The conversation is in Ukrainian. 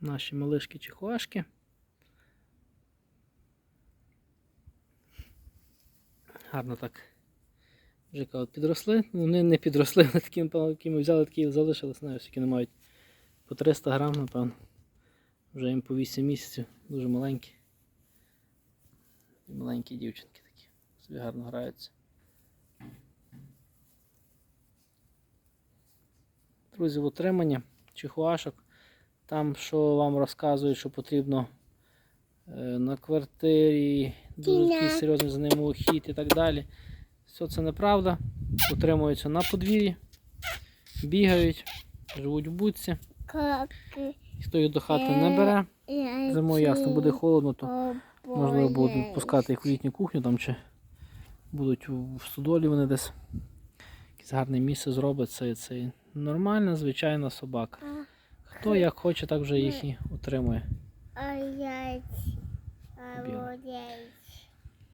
Наші малишки чихуашки. Гарно так. Вже кажуть, підросли. Ну, Вони не підросли, такі, напевно, які ми взяли, такі і залишились, знаю, скільки не мають по 300 грам, напевно. Вже їм по 8 місяців, дуже маленькі. І маленькі дівчинки такі. Собі гарно граються. Друзі, в утриманні чихуашок. Там, що вам розказують, що потрібно е, на квартирі, дуже такий серйозний за ними ухід і так далі. Все це неправда. Утримуються на подвір'ї, бігають, живуть в будці. Ніхто їх до хати не бере. Зимою ясно буде холодно, то можливо будуть відпускати їх в літню кухню там чи будуть в стодолі вони десь. Якесь гарне місце зробить це, це нормальна, звичайна собака. Хто як хоче, так вже їх і утримує. Біле.